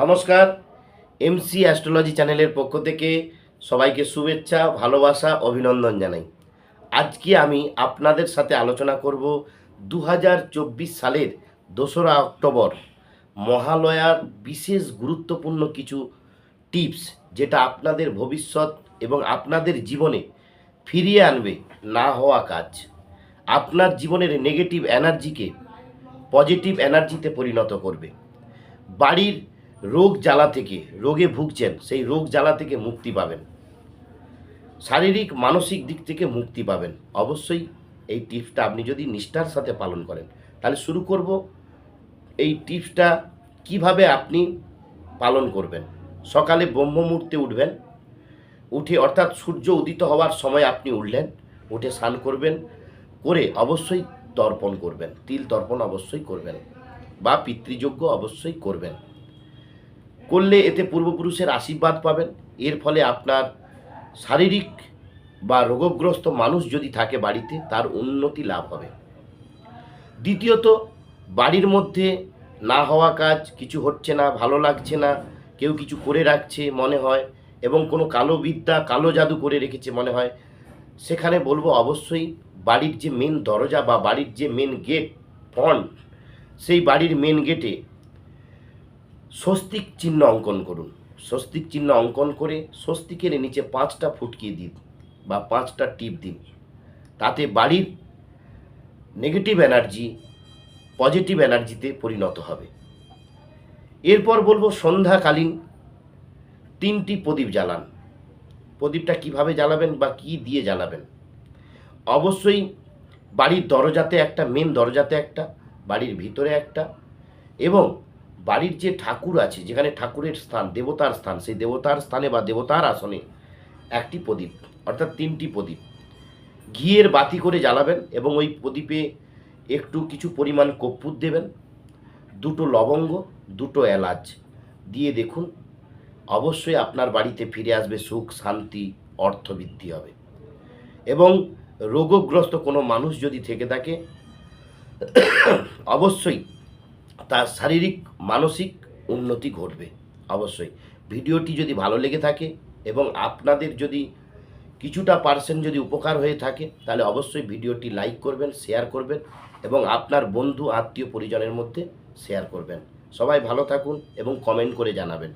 নমস্কার। MC astrology চ্যানেলের পক্ষ থেকে সবাইকে শুভেচ্ছা, ভালোবাসা, অভিনন্দন জানাই। আজকে আমি আপনাদের সাথে আলোচনা করব দু হাজার চব্বিশ সালের দোসরা অক্টোবর। মহালয়ার বিশেষ গুরুত্বপূর্ণ কিছু টিপস যেটা আপনাদের ভবিষ্যৎ এবং আপনাদের জীবনে ফিরিয়ে আনবে না হওয়া কাজ। আপনার জীবনের নেগেটিভ এনার্জিকে পজিটিভ এনার্জিতে পরিণত করবে। বাড়ির রোগ জ্বালা থেকে, রোগে ভুগছেন, সেই রোগ জ্বালা থেকে মুক্তি পাবেন। শারীরিক, মানসিক দিক থেকে মুক্তি পাবেন। অবশ্যই এই টিপসটা আপনি যদি নিষ্ঠার সাথে পালন করেন, তাহলে শুরু করব এই টিপসটা কীভাবে আপনি পালন করবেন। সকালে ব্রহ্ম মুহূর্তে উঠবেন, উঠে অর্থাৎ সূর্য উদিত হওয়ার সময় আপনি উঠলেন, উঠে স্নান করবেন, করে অবশ্যই তর্পণ করবেন। তিল তর্পণ অবশ্যই করবেন বা পিতৃযোগ্য অবশ্যই করবেন। করলে এতে পূর্বপুরুষের আশীর্বাদ পাবেন। এর ফলে আপনার শারীরিক বা রোগগ্রস্ত মানুষ যদি থাকে বাড়িতে, তার উন্নতি লাভ হবে। দ্বিতীয়ত, বাড়ির মধ্যে না হওয়া কাজ কিছু হচ্ছে না, ভালো লাগছে না, কেউ কিছু করে রাখছে মনে হয় এবং কোনো কালো বিদ্যা, কালো জাদু করে রেখেছে মনে হয়। সেখানে বলব অবশ্যই বাড়ির যে মেন দরজা বা বাড়ির যে মেন গেট ফন্ট সেই বাড়ির মেন গেটে স্বস্তিক চিহ্ন অঙ্কন করুন। স্বস্তিক চিহ্ন অঙ্কন করে স্বস্তিকের নিচে পাঁচটা ফুটকিয়ে দিন বা পাঁচটা টিপ দিন। তাতে বাড়ির নেগেটিভ এনার্জি পজিটিভ এনার্জিতে পরিণত হবে। এরপর বলব সন্ধ্যাকালীন তিনটি প্রদীপ জ্বালান। প্রদীপটা কীভাবে জ্বালাবেন বা কি দিয়ে জ্বালাবেন? অবশ্যই বাড়ির দরজাতে একটা মেন দরজাতে একটা, বাড়ির ভিতরে একটা এবং বাড়ির যে ঠাকুর আছে, যেখানে ঠাকুরের স্থান, দেবতার স্থান, সেই দেবতার স্থানে বা দেবতার আসনে একটি প্রদীপ, অর্থাৎ তিনটি প্রদীপ। ঘিয়ের বাতি করে জ্বালাবেন এবং ওই প্রদীপে একটু কিছু পরিমাণ কর্পূর দেবেন, দুটো লবঙ্গ, দুটো এলাচ দিয়ে দেখুন, অবশ্যই আপনার বাড়িতে ফিরে আসবে সুখ, শান্তি, অর্থবৃদ্ধি হবে। এবং রোগগ্রস্ত কোনো মানুষ যদি থেকে থাকে, অবশ্যই তার শারীরিক, মানসিক উন্নতি ঘটবে, অবশ্যই। ভিডিওটি যদি ভালো লেগে থাকে এবং আপনাদের যদি কিছুটা পার্সেন্ট যদি উপকার হয়ে থাকে, তাহলে অবশ্যই ভিডিওটি লাইক করবেন শেয়ার করবেন এবং আপনার বন্ধু, আত্মীয়, পরিজনের মধ্যে শেয়ার করবেন। সবাই ভালো থাকুন এবং কমেন্ট করে জানাবেন।